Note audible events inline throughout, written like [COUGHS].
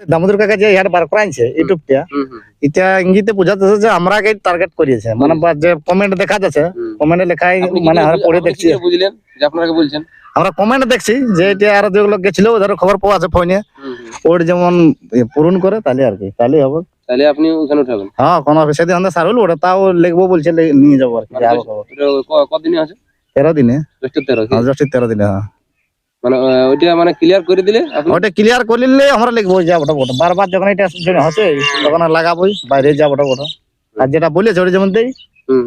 দামোদর কাকা যে ইয়ার বার করাইছে ইউটিউবটা এটা ইঙ্গিতে বোঝাতেছে যে আমরাকে টার্গেট করিয়েছে। মানে যে কমেন্ট দেখা যাচ্ছে। কমেন্টে লেখাই মানে আমরা পড়ে দেখছি। বুঝলেন? যে আপনাকে বলছেন। আমরা কমেন্ট দেখছি যে এটা আর যেগুলো গেছিল ওদের খবর পাওয়া আছে ফোনে। ওর যেমন পূরণ করে তাহলে আর কি তাহলে হবে। তাহলে আপনি ওখানে উঠাবেন। হ্যাঁ কোনো সেদিন আমাদের সারুল ওটা তাও লিখব বলছে নিয়ে যাব আর কি মানে ক- কদিনে আছে? তেরো দিনে। কি? হ্যাঁ, তেরো দিনে হ্যাঁ। মানে ওইটা মানে ক্লিয়ার করে দিলে ওটা ক্লিয়ার করলে আমরা লিখব যাব ওটা ওটা বারবার যখন এটা জন্য হচ্ছে তখন লাগাবোই বাইরে যাব ওটা ওটা আর যেটা বলেছে ওটা যেমন দেই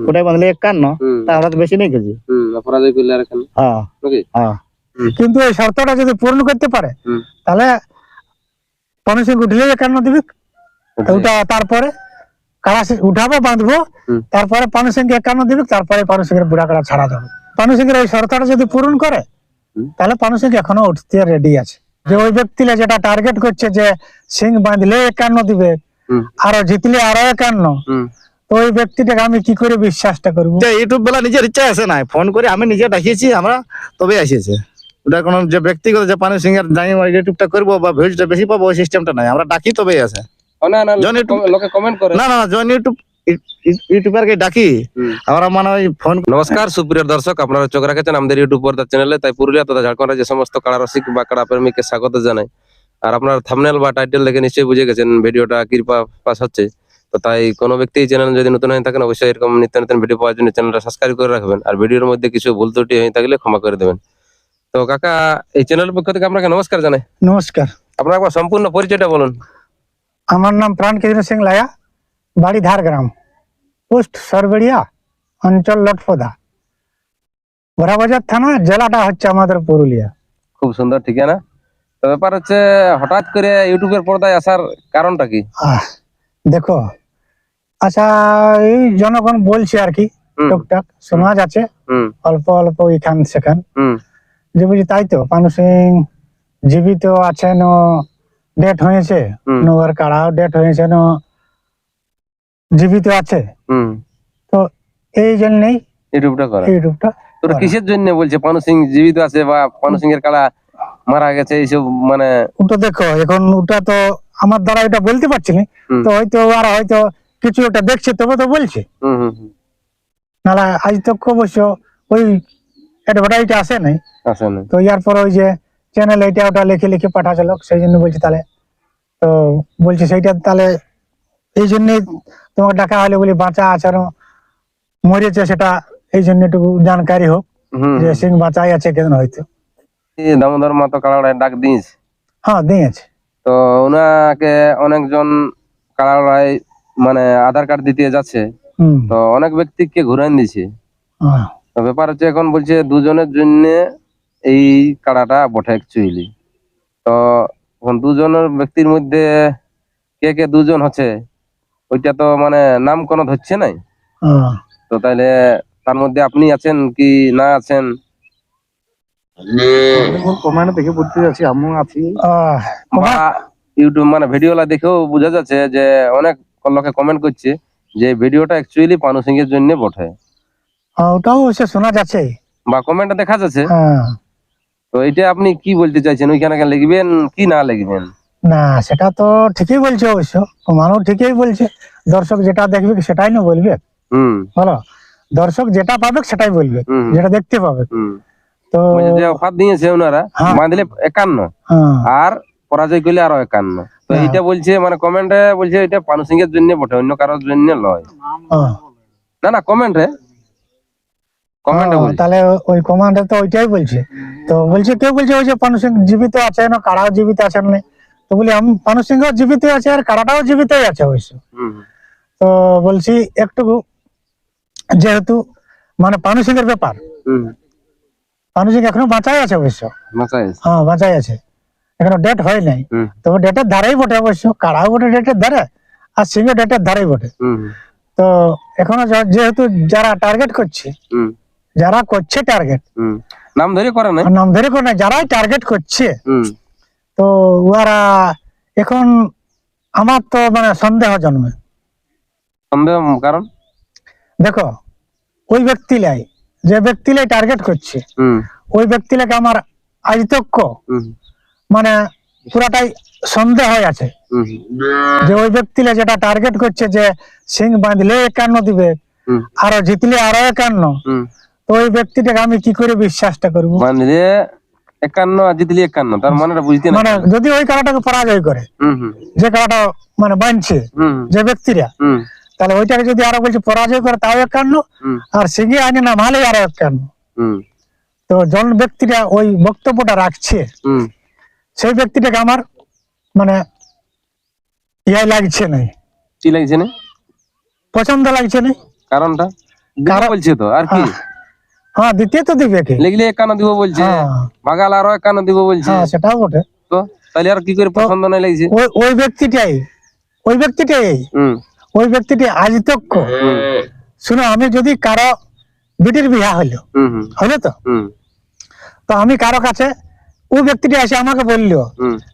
ওটাই বাঁধলে একান্ন তা আমরা তো বেশি নেই খুঁজি অপরাধ করলে আর হ্যাঁ। হ্যাঁ। কিন্তু এই শর্তটা যদি পূরণ করতে পারে তাহলে পানি উঠলে একান্ন দিবি। ওটা তারপরে কাড়া সি- উঠাবো বাঁধবো তারপরে পানি সিংকে একান্ন দিবি তারপরে পানি সিংহের বুড়া কাড়া ছাড়া দেবো। পানি সিংহের এই শর্তটা যদি পূরণ করে। তাহলে পানি এখনও উঠতে রেডি আছে। যে ওই ব্যক্তিরা যেটা টার্গেট করছে যে সিং বাঁধলে একান্ন দিবে আরও জিতলে আরও একান্ন। তো ওই ব্যক্তিটাকে আমি কি করে বিশ্বাসটা করব? ইউটিউব বেলা নিজের ইচ্ছা আসে না ফোন করে আমি নিজে ডাকিয়েছি আমরা তবে আসিয়েছে। ওটা কোনো যে ব্যক্তিগত যে পানি সিংহের জানি ইউটিউবটা করব বা ভিউজটা বেশি পাবো ওই সিস্টেমটা নাই। আমরা ডাকি তবেই আসে ও না না জন লোকে কমেন্ট করে। না না না যখন ইউটিউব ইউটিউবারকে ডাকি আমরা মানে ওই ফোন নমস্কার সুপ্রিয় দর্শক আপনারা চোখ রাখেছেন আমাদের ইউটিউব পর্দা চ্যানেলে তাই পুরুলিয়া তথা ঝাড়খণ্ড যে সমস্ত কাড়া রসিক বা কাড়া প্রেমীকে স্বাগত জানাই। আর আপনার থামনেল বা টাইটেল দেখে নিশ্চয়ই বুঝে গেছেন ভিডিওটা কৃপা পাস হচ্ছে। তো তাই কোনো ব্যক্তি চ্যানেল যদি নতুন হয়ে থাকেন অবশ্যই এরকম নিত্য নতুন ভিডিও পাওয়ার জন্য চ্যানেলটা সাবস্ক্রাইব করে রাখবেন। আর ভিডিওর মধ্যে কিছু ভুল ত্রুটি হয়ে থাকলে ক্ষমা করে দেবেন। তো কাকা এই চ্যানেলের পক্ষ থেকে আপনাকে নমস্কার জানাই। নমস্কার। আপনার একবার সম্পূর্ণ পরিচয়টা বলুন। আমার নাম প্রাণ কৃষ্ণ সিং লায়া বাড়ি ধারগ্রাম পোস্ট সরবেড়িয়া অঞ্চল লটপদা। বড়াবাজার থানা জেলাটা হচ্ছে আমাদের পুরুলিয়া। খুব সুন্দর ঠিকানা। তো ব্যাপার হচ্ছে হঠাৎ করে ইউটিউবের পর্দায় আসার কারণটা কি? দেখো আচ্ছা এই জনগণ বলছে আর কি টুকটাক যাচ্ছে হুম। অল্প অল্প এখান সেখান। হুম। যে বুঝি তাই তো পানু সিং জীবিত আছেন ডেট হয়েছে নোয়ার কাড়াও ডেট হয়েছে ন জীবিত আছে। তো এই জন্যই ইউটিউবটা করা। ইউটিউবটা তোর করা। কিসের জন্য বলছে? পানু সিং জীবিত আছে বা পানু সিং এর কালা মারা গেছে এইসব মানে ওটা দেখো এখন ওটা তো আমার দ্বারা এটা বলতে পারছি না। তো হয়তো আর হয়তো কিছু ওটা দেখছে তবে তো বলছে। হুম হুম হুম, নাহলে আজ তো অবশ্য ওই অ্যাডভার্টাইজটা আসে নাই। আছে না তো ইয়ার পর ওই যে চ্যানেল এটা ওটা লিখে লিখে পাঠাছিল সেই জন্য বলছি তাহলে। তো বলছি সেইটা তাহলে এই জন্যই তোমাকে ডাকা হলে বলি বাঁচা আছে মরেছে সেটা এই জন্য একটু জানকারি হোক যে সিং বাঁচাই আছে কেন হয়তো। দামোদর মাতো কালাড়ায় ডাক দিস হ্যাঁ দিয়েছে। তো ওনাকে অনেকজন কালাড়ায় মানে আধার কার্ড দিতে যাচ্ছে। তো অনেক ব্যক্তিকে ঘুরান দিছে হ্যাঁ। তো ব্যাপার হচ্ছে এখন বলছে দুজনের জন্য এই কাড়াটা বটে অ্যাকচুয়ালি তো এখন দুজনের ব্যক্তির মধ্যে কে কে দুজন হচ্ছে? ওইটা তো মানে নাম কোনো ধরছে নাই। হ্যাঁ। তো তাইলে তার মধ্যে আপনি আছেন কি না আছেন? কমেন্ট দেখে বুঝতে যাচ্ছি আমিও আছি। ইউটিউব মানে ভিডিওলা দেখেও বোঝা যাচ্ছে যে অনেক লোকে কমেন্ট করছে যে ভিডিওটা অ্যাকচুয়ালি পানু সিং এর জন্য বটে। ওটাও অবশ্য শোনা যাচ্ছে। বা কমেন্টে দেখা যাচ্ছে। হ্যাঁ। তো এটা আপনি কি বলতে চাইছেন? ওইখানে লিখবেন কি না লিখবেন? না সেটা তো ঠিকই বলছে অবশ্য। মানুষ ঠিকই বলছে। দর্শক যেটা দেখবে সেটাই না বলবে? বলো? দর্শক যেটা পাবে সেটাই বলবে। যেটা দেখতে পাবে। তো যে অফার দিয়েছে ওনারা হ্যাঁ। বাঁধলে একান্ন। হ্যাঁ। আর পরাজয় করলে আরও একান্ন। তো হ্যাঁ। এইটা বলছে মানে কমেন্টে বলছে এটা পানু সিং এর জন্য বটে অন্য কারোর জন্য লয়। হ্যাঁ। না না কমেন্টে হ্যাঁ, বলছে। তাহলে ওই কমান্ডার তো ওইটাই বলছে। তো বলছে কেউ বলছে ওই যে পানু সিং জীবিত আছে না কারাও জীবিত আছেন না? তো বলি আমি পানু সিংহ জীবিত আছে আর কারাটাও জীবিতই আছে অবশ্য। তো বলছি একটু যেহেতু মানে পানু সিংহের ব্যাপার পানু সিং এখনও বাঁচাই আছে অবশ্য। হ্যাঁ বাঁচাই আছে। এখনও ডেট হয় নাই। তবে ডেটের ধারেই বটে অবশ্য। কারাও বটে ডেটের ধারে আর সিংহ ডেটের ধারেই বটে। তো এখনও যেহেতু যারা টার্গেট করছে হুম। যারা করছে টার্গেট হুম। নাম ধরে করে নাই? নাম ধরে করে না যারাই টার্গেট করছে তো ওরা এখন আমার তো মানে সন্দেহ জন্মে। সন্দেহ কারণ? দেখো ওই ব্যক্তি লাই যে ব্যক্তি লাই টার্গেট করছে ওই ব্যক্তি লাগে আমার আজ তক হুম। মানে পুরাটাই সন্দেহ হয়ে আছে। যে ওই ব্যক্তিরা যেটা টার্গেট করছে যে সিং বাঁধলে একান্ন দিবে আরও জিতলে আরও একান্ন তো ওই ব্যক্তিটাকে আমি কি করে বিশ্বাসটা করব? মানে একান্ন আর জিতলি একান্ন তার মানেটা বুঝতে মানে যদি ওই খেলাটাকে পরাজয় করে হুম হুম। যে মানে বানছে যে ব্যক্তিরা তাহলে ওইটাকে যদি আরও বলছে পরাজয় করে তাও একান্ন আর সিঙ্গে আইনে না মালে আরও একান্ন। তো জন ব্যক্তিরা ওই বক্তব্যটা রাখছে হুম। সেই ব্যক্তিটাকে আমার মানে ইয়ে লাগছে না কি লাগছে না? পছন্দ লাগছে না কারণটা? বলছে তো আর কি? হ্যাঁ দ্বিতীয় তো দিবে কে? লিখলে একান্ন দিব বলছে। হ্যাঁ। বাগাল আরও একান্ন দিব বলছে। হ্যাঁ সেটাও বটে। তো তাহলে আর কি করে পছন্দ নাই লাগছে? ওই ওই ব্যক্তিটাই ওই ব্যক্তিটাই? হুম। ওই ব্যক্তিটি আজ তক শুনো আমি যদি কারও বিটির বিয়া হইল হইল তো? তো আমি কারও কাছে ওই ব্যক্তিটা এসে আমাকে বলল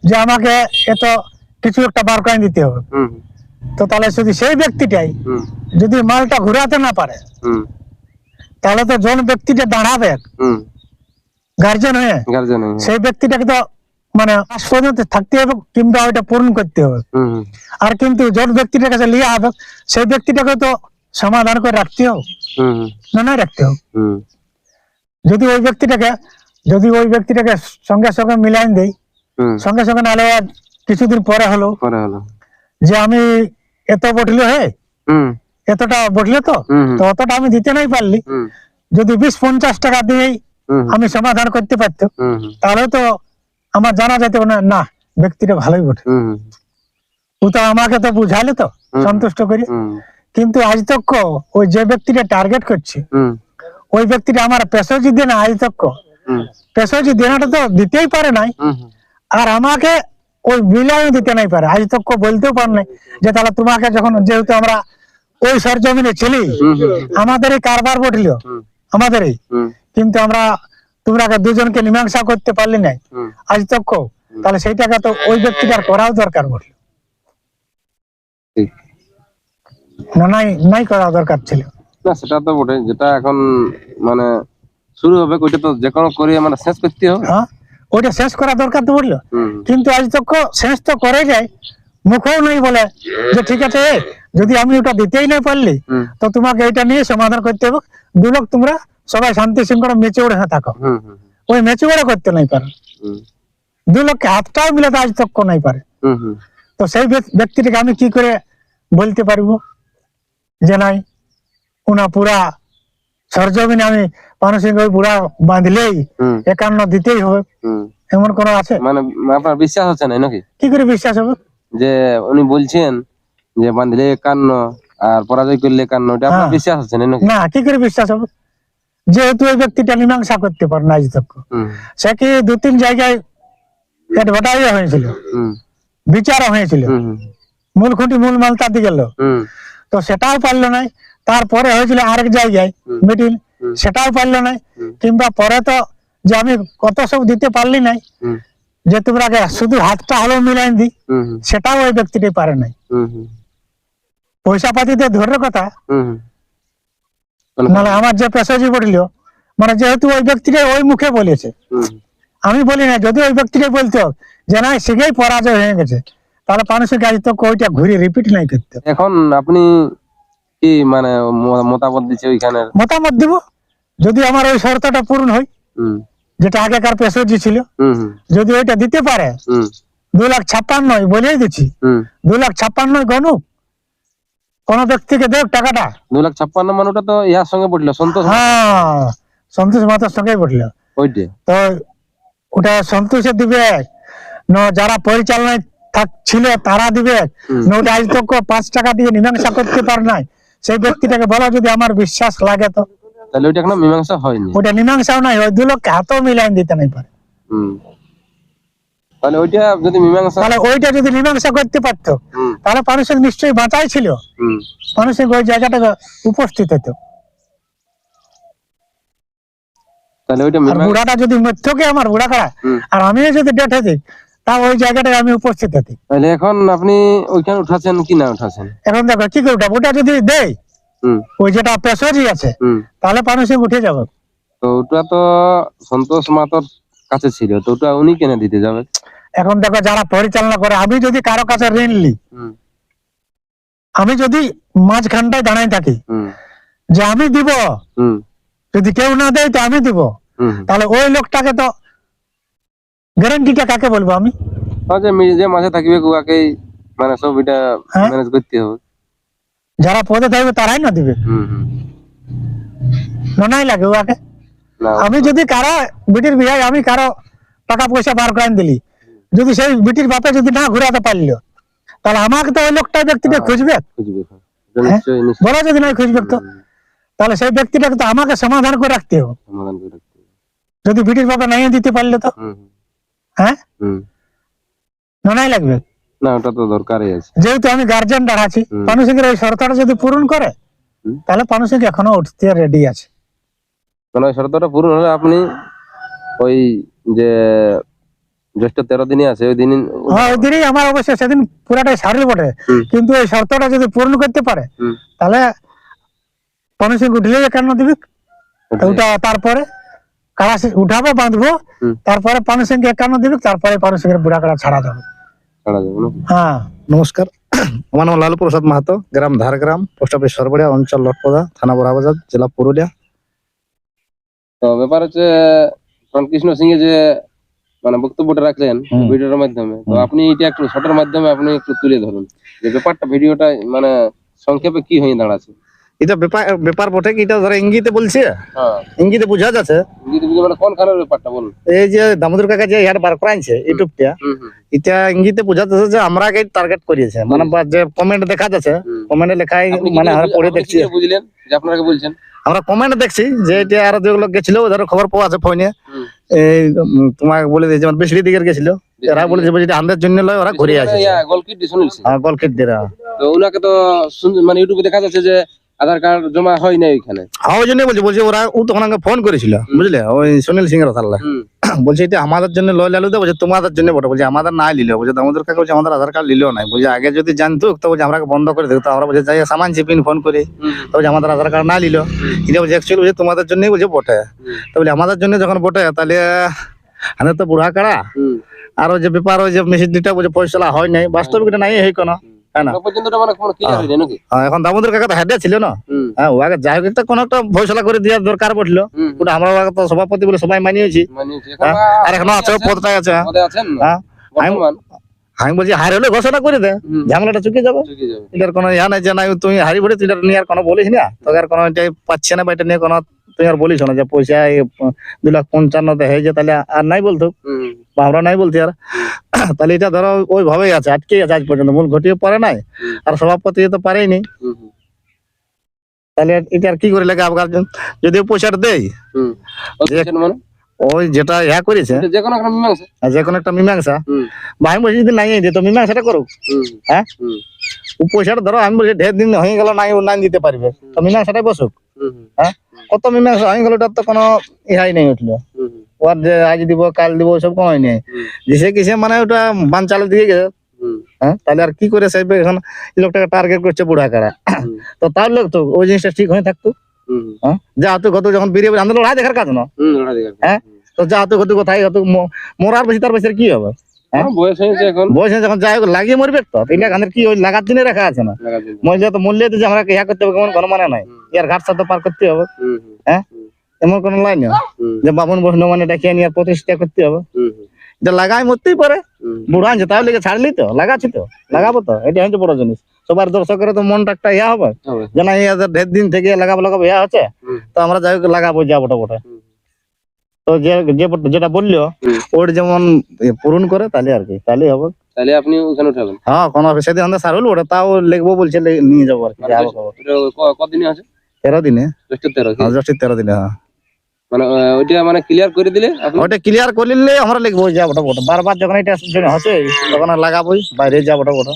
যে আমাকে এত কিছু একটা বার করে দিতে হবে। হুম। তো তাহলে শুধু সেই ব্যক্তিটাই যদি মালটা ঘুরাতে না পারে হুম। তাহলে তো জন ব্যক্তিটা দাঁড়াবে গার্জেন হয়ে গার্জেন সেই ব্যক্তিটাকে তো মানে আজ পর্যন্ত থাকতে হবে কিংবা ওইটা পূরণ করতে হবে। আর কিন্তু জন ব্যক্তিটার কাছে লিয়ে হবে সেই ব্যক্তিটাকে তো সমাধান করে রাখতে হবে। না না রাখতে হবে। যদি ওই ব্যক্তিটাকে যদি ওই ব্যক্তিটাকে সঙ্গে সঙ্গে মিলাইন দেই হুম। সঙ্গে সঙ্গে নাহলে কিছুদিন পরে হলো পরে হলো। যে আমি এত বটলো হে হুম। এতটা বটলে তো? অতটা আমি দিতে নাই পারলি। যদি বিশ পঞ্চাশ টাকা দিয়েই আমি সমাধান করতে পারতো হুম হুম। তাহলে তো আমার জানা যেত না না ব্যক্তিটা ভালোই বটে। ও তো আমাকে তো বুঝালে তো সন্তুষ্ট করি। কিন্তু আজ তক ওই যে ব্যক্তিটা টার্গেট করছে ওই ব্যক্তিটা আমার পেশজি দেনা আজ তক পেশজি দেনাটা তো দিতেই পারে নাই আর আমাকে ওই মিলাইও দিতে নাই পারে। আজ তক বলতেও পারে নাই যে তাহলে তোমাকে যখন যেহেতু আমরা ওই সরজমিনে ছিলি? হুম হুম আমাদের এই কারবার বটল হুম। আমাদেরই। কিন্তু আমরা তোমরাকে দুজনকে মীমাংসা করতে পারলি নাই। আজ তক তাহলে সেইটাকে তো ওই ব্যক্তিটার করাও দরকার বটল না নাই নাই করা দরকার ছিল। না সেটা তো বটে যেটা এখন মানে শুরু হবে ওইটা তো যে কোনো করে মানে শেষ করতে হবে। হ্যাঁ ওইটা শেষ করা দরকার তো বলল কিন্তু আজ তক শেষ তো করে যায়। মুখেও নেই বলে। যে ঠিক আছে যদি আমি ওটা দিতেই না পারলি তো তোমাকে এটা নিয়ে সমাধান করতে হবে। দু লোক তোমরা সবাই শান্তি শৃঙ্খলা মেচে উড়ে হয়ে থাকো। ওই মেচে উড়ে করতে নাই পারে। দু লোককে হাতটাও মিলাতে আজ তক নাই পারে। তো সেই ব্যক- ব্যক্তিটাকে আমি কি করে বলতে পারব? যে নাই উনা পুরা সরজমিনে আমি পানসিংহ পুরা বাঁধলেই একান্ন দিতেই হবে। এমন কোনো আছে? মানে আপনার বিশ্বাস হচ্ছে না নাকি? কি করে বিশ্বাস হবে? যে উনি বলছেন যে বাঁধলে একান্ন আর পরাজয় করলে একান্ন এটা আপনার হ্যাঁ। বিশ্বাস হচ্ছে না না কি করে বিশ্বাস হবে? যেহেতু ওই ব্যক্তিটা মীমাংসা করতে পারে না আজ তক। সে কি দু তিন জায়গায় অ্যাডভার্টাইজ হয়েছিল? হুম। বিচারও হয়েছিল? মূল খুঁটি মূল মালতা দিয়ে গেল। হুম। তো সেটাও পারল না তারপরে হয়েছিল আরেক জায়গায় মিটিং। সেটাও পারল না কিংবা পরে তো যে আমি কত সব দিতে পারলি নাই। যে তোমরা শুধু হাতটা হলেও মিলাই দি সেটাও ওই ব্যক্তিটি পারে নাই। পয়সা পাতিতে ধরে কথা? মানে- আমার যে পেশাজি পড়ল মানে যেহেতু ওই ব্যক্তিটা ওই মুখে বলেছে আমি বলি না যদি ওই ব্যক্তিটাই বলতো যে না শিখেই পরাজয় হয়ে গেছে তাহলে মানুষের কাছে তো কইটা ঘুরে রিপিট নাই করতে। এখন আপনি কি মানে মতামত দিচ্ছে ওইখানে মতামত দিব? যদি আমার ওই শর্তটা পূরণ হয়। হুম। যেটা আগেকার পেশাজি ছিল যদি ওইটা দিতে পারে দু লাখ ছাপ্পান্ন বলেই দিচ্ছি দু লাখ ছাপ্পান্ন গনুক কোন ব্যক্তিকে দেখ টাকাটা। দু লাখ ছাপ্পান্ন মানুষটা তো ইহার সঙ্গে পড়ল সন্তোষ হ্যাঁ সন্তোষ মাতার সঙ্গে ওইটে? তো ওটা সন্তোষে দিবে। না যারা পরিচালনায় থাক- ছিল তারা দিবে। ওটা আজ তো পাঁচ টাকা দিয়ে মীমাংসা করতে পার নাই। সেই ব্যক্তিটাকে বলো যদি আমার বিশ্বাস লাগে তো। তাহলে ওইটা এখনও মীমাংসা হয়নি। ওটা মীমাংসাও নাই ওই দু লোককে হাতও মিলাই দিতে নাই পারে। হুম। তাহলে ওইটা যদি মীমাংসা তাহলে ওইটা যদি মীমাংসা করতে পারতো তাহলে মানুষের নিশ্চয়ই বাঁচাই ছিল। হুম। মানুষের ওই জায়গাটাকে উপস্থিত হতো তাহলে ওইটা আর বুড়াটা যদি মধ্যকে আমার বুড়া হুম। আর আমিও যদি ডেট হতি তা ওই জায়গাটায় আমি উপস্থিত হতি তাহলে এখন আপনি ওইখানে উঠাছেন কি না উঠাছেন? এখন দেখো কি করে? ওটা যদি দেয় ওই যেটা পেশারি আছে তাহলে মানুষ উঠে যাবে। তো ওটা তো সন্তোষ মাতর কাছে ছিল তো ওটা উনি কেন দিতে যাবে? এখন দেখো যারা পরিচালনা করে আমি যদি কারও কাছে ঋণ নি আমি যদি মাঝখানটায় দাঁড়াই থাকি যে আমি দিব যদি কেউ না দেয় তো আমি দিব। তাহলে ওই লোকটাকে তো গ্যারান্টিটা কাকে বলব আমি? যে মাঝে থাকবে উহাকেই মানে সব এটা। ম্যানেজ করতে হবে। যারা পদে থাকবে তারাই না দিবে। হুম হুম। না নাই লাগে ওকে। আমি যদি কারও বিটির বিয়ে আমি কারও টাকা পয়সা বার করে দিলি যদি সেই বিটির বাপে যদি না ঘুরাতে পারল তাহলে আমাকে তো ওই লোকটা ব্যক্তিটা খুঁজবে? খুঁজবে হ্যাঁ। নিশ্চয়ই বলো যদি না খুঁজবে তো। তাহলে সেই ব্যক্তিটাকে তো আমাকে সমাধান করে রাখতে হবে। যদি বিটির বাপে নাই দিতে পারলে তো। হ্যাঁ? হুম। না নাই লাগবে। না ওটা তো দরকারই আছে। যেহেতু আমি গার্জেন দাঁড়াচ্ছি হুম। পানু সিংহের ওই শর্তটা যদি পূরণ করে তাহলে পানুসিং এখনও উঠতে রেডি আছে। মানে শর্তটা পূরণ হলে আপনি ওই যে জ্যৈষ্ঠ তেরো দিনই আছে ওই দিন হ্যাঁ ওই দিনই আমার অবশ্য সেদিন পুরাটাই সারিল বটে। কিন্তু এই শর্তটা যদি পূরণ করতে পারে তাহলে পানু সিং উঠলে কেন দিবি? ওটা তারপরে কাড়া উঠাবো বাঁধবো। তারপরে পানু সিংকে একান্ন দিবি? তারপরে পানু সিংয়ের বুড়া কাড়া ছাড়া দেবো। যাবে হ্যাঁ নমস্কার। আমার নাম লালু প্রসাদ মাহাতো গ্রাম ধারগ্রাম পোস্ট অফিস সরবড়িয়া অঞ্চল লটপদা থানা বড়াবাজার জেলা পুরুলিয়া। তো ব্যাপার হচ্ছে কৃষ্ণ সিং এর যে মানে বক্তব্যটা রাখলেন। ভিডিওর মাধ্যমে তো আপনি এটা একটু শর্টের মাধ্যমে আপনি একটু তুলে ধরুন যে ব্যাপারটা ভিডিওটা মানে সংক্ষেপে কি হয়ে দাঁড়াচ্ছে? এটা ব্যাপার ব্যাপার বটে কি এটা ধরো ইঙ্গিতে বলছে। হ্যাঁ। ইঙ্গিতে বোঝা যাচ্ছে। যদি বুঝে মানে কোন খানের ব্যাপারটা বলুন? এই যে দামোদর কাকা যে ইয়ার বার করাইছে ইউটিউবটা এটা ইঙ্গিতে বোঝা যাচ্ছে যে আমরাকে টার্গেট করিয়েছে। মানে যে কমেন্ট দেখা যাচ্ছে। কমেন্টে লেখাই মানে আমরা পড়ে দেখছি। বুঝলেন? যে আপনারা বলছেন। আমরা কমেন্ট দেখছি যে এটা আরও যেগুলো গেছিল ধরো খবর পাওয়া আছে ফোনে এই তোমাকে বলে দিয়েছে যেমন বেশি দিকের গেছিল। এরা বলেছে যে আমাদের জন্য লয় ওরা ঘুরে আছে গোলকিট সিং হ্যাঁ গলকিট দিয়ে তো ওনাকে তো মানে ইউটিউবে দেখা যাচ্ছে যে আধার কার্ড জমা হয় না ওইখানে। হ্যাঁ ওই জন্য বলছি বলছি ওরা ও তখন আমাকে ফোন করেছিল বুঝলে? ওই সুনীল সিং তাহলে [COUGHS] বলছে এটা আমাদের জন্য লয় লালু দে বলছে তোমাদের জন্য বটে। বলছে আমাদের নাই লিলো বলছে আমাদের কাছে বলছে আমাদের আধার কার্ড লিলো নাই। বলছে আগে যদি জানতো তো বলছে আমরা বন্ধ করে দিত আমরা বলছে যাই সামান চিপিন ফোন করে। তো বলছে আমাদের আধার কার্ড না লিলো এটা বলছে অ্যাকচুয়ালি বলছে তোমাদের জন্যই বলছে বটে। তো বলে আমাদের জন্য যখন বটে তাহলে আমাদের তো বুড়া কাড়া। আর যে ব্যাপার ওই যে মেশিনটা বলছে পয়সা হয় নাই। বাস্তবিক নাই এই কোনো। হ্যাঁ না? এখনও পর্যন্ত ওটা মানে নাকি? হ্যাঁ, এখন দামোদর কাকা তো হেডে ছিল না। হ্যাঁ ও আগে যাই হোক কোনো একটা ফয়সলা করে দেওয়ার দরকার পড়ল। ওটা আমরা তো সভাপতি বলে সবাই মানিয়েছি। মানে হ্যাঁ, আর এখনও আছে পদটাই আছে। হ্যাঁ। হ্যাঁ আমি বলছি হার হলে ঘোষণা করে দে। ঝামেলাটা চুকে যাবে। এটার কোনো ইয়া নাই যে নাই তুই হারি ভরে তুই নিয়ে আর কোনো বলিস না। তোকে আর কোনো এটা পাচ্ছে না বা এটা নিয়ে কোনো তুই আর বলিস না যে পয়সা দু লাখ পঞ্চান্ন হয়ে যে তাহলে আর নাই বলতো। বা আমরা নাই বলছি আর। তাহলে এটা ধরো ওইভাবেই আছে আটকে আছে আজ পর্যন্ত মূল ঘটিয়ে পারে নাই আর সভাপতি তো পারেনি তাহলে এটা আর কি করে লাগে আবার যদি পয়সাটা দেয় ওই যেটা ইয়া করেছে যে কোনো একটা মীমাংসা। যে কোনো একটা মীমাংসা। হুম। বলছি যদি নাই দিত তো মীমাংসাটা করুক। হ্যাঁ? ও পয়সাটা ধরো আমি বলছি ঢের দিন হয়ে গেল নাই ও নাই দিতে পারবে। তো মীমাংসাটাই বসুক। হ্যাঁ? কত মীমাংসা হয়ে গেল ওটার তো কোনো ইহাই নেই উঠল। ওর আজ দিব কাল দিব সব কোনো নেই। যেসে কিসে মানে ওটা বান চালু দিয়ে গেছে হ্যাঁ তাহলে আর কি করে সাইবে এখন লোকটাকে টার্গেট করছে বুড়া কারা তো তার লোক তো ওই জিনিসটা ঠিক হয়ে থাকতো। হ্যাঁ যা তো কত যখন বেরিয়ে আমাদের লড়াই দেখার কাজ না। হ্যাঁ? তো যা তো কত কোথায় কত মরার বেশি তার বেশি কি হবে? হ্যাঁ? আমার বয়স হয়েছে এখন। যখন যাই হোক লাগিয়ে মরবে তো। গানের কি ওই লাগার জন্য রাখা আছে না? মরলে তো মরলে তো যে আমরা ইয়া করতে হবে কেমন কোনো মানে নাই ইয়ার ঘাট সাথে পার করতে হবে। হ্যাঁ? এমন কোনো লাইন যে বাবন বৈষ্ণব মানে ডাকিয়ে নিয়ে প্রতিষ্ঠা করতে হবে? যে লাগাই মরতেই পারে। বুড়া আনছে তাহলে ছাড়লি তো? লাগাচ্ছি তো। লাগাবো তো। এটা হচ্ছে বড় জিনিস। সবার দর্শকের তো মনটা একটা ইয়া হবে। যে না ইয়া ঢের দিন থেকে লাগাবো লাগাবো ইয়া হচ্ছে। তো আমরা যাই লাগাবো যাব বটে তো যে যে যেটা বলল। ওর যেমন পূরণ করে তাহলে আর কি। তাহলে হবে। তাহলে আপনি ওখানে উঠাবেন? হ্যাঁ কোনো সেদিন আমাদের সার হলো ওটা তাও লিখব বলছে নিয়ে যাব আর কি মানে কদিনে আছে? তেরো দিনে। তেরো? হ্যাঁ, তেরো দিনে হ্যাঁ। মানে ওইটা মানে ক্লিয়ার করে দিলে ওটা ক্লিয়ার করলে আমরা লিখব যাব ওটা ওটা বারবার যখন এটা জন্য হচ্ছে তখন লাগাবোই বাইরে যাব ওটা ওটা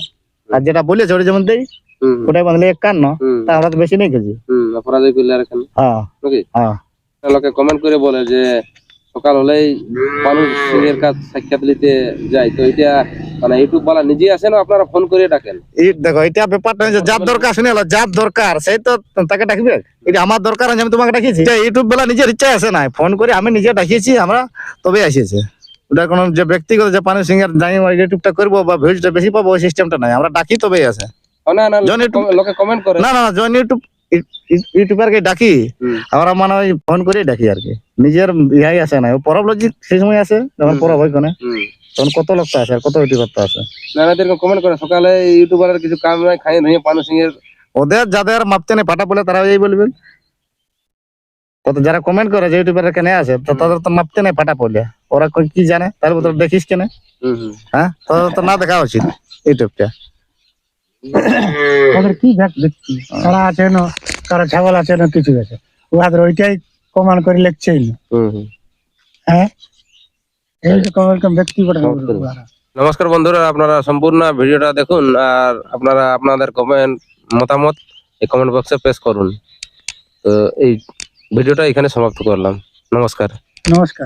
আর যেটা বলেছে ওটা যেমন দেই ওটাই বাঁধলে একান্ন তা আমরা তো বেশি নেই হুম, অপরাধী করলে আর হ্যাঁ। হ্যাঁ। লোকে কমেন্ট করে বলে যে সকাল হলেই মানুষ সিংহের কাজ সাক্ষাৎ নিতে যায়। তো এটা মানে ইউটিউব বালা নিজে আসে না আপনারা ফোন করে ডাকেন? দেখো এটা ব্যাপারটা হচ্ছে যার দরকার শুনে যার দরকার সেই তো তাকে ডাকবে। এটা আমার দরকার আছে আমি তোমাকে ডাকিয়েছি। এটা ইউটিউব বেলা নিজের ইচ্ছা আসে না ফোন করে আমি নিজে ডাকিয়েছি আমরা তবে আসিয়েছে। ওটা কোনো যে ব্যক্তিগত যে পানি সিঙ্গার জানি ইউটিউবটা করব বা ভিউজটা বেশি পাবো ওই সিস্টেমটা নাই। আমরা ডাকি তবেই আছে না না লোকে- কমেন্ট করে। না না না ইউটিউব ইউটিউবারকে ডাকি। আমরা মানে ওই ফোন করেই ডাকি আর কি। নিজের ইহাই আসে না। পরব লজিক সেই সময় আসে যখন পরব ওইখানে হুম। তখন কত লোক তো আসে আর কত ইউটিউবার তো আসে। না না এরকম কমেন্ট করে সকালে ইউটিউবারের কিছু কাম নাই খাই ধুয়ে পানি সিংহের ওদের যাদের মাপতে নেই ফাটা বলে তারা এই বলবেন কত যারা কমেন্ট করে যে ইউটিউবার কেন আছে তো তাদের তো মাপতে নেই ফাটা পড়লে। ওরা কই কি জানে? তার ভিতরে দেখিস কেন? হ্যাঁ? তো তো না দেখা উচিত ইউটিউবটা। ওদের কি দেখছি আছে না কারা ছাগল আছে না কিছু আছে। ওদের ওইটাই কমান করে হুম হ্যাঁ? এই যে কমান ব্যক্তিগত ব্যক্তিগত। নমস্কার। বন্ধুরা আপনারা সম্পূর্ণ ভিডিওটা দেখুন আর আপনারা আপনাদের কমেন্ট মতামত এই কমেন্ট বক্সে পেশ করুন। তো এই ভিডিওটা এখানে সমাপ্ত করলাম। নমস্কার। নমস্কার।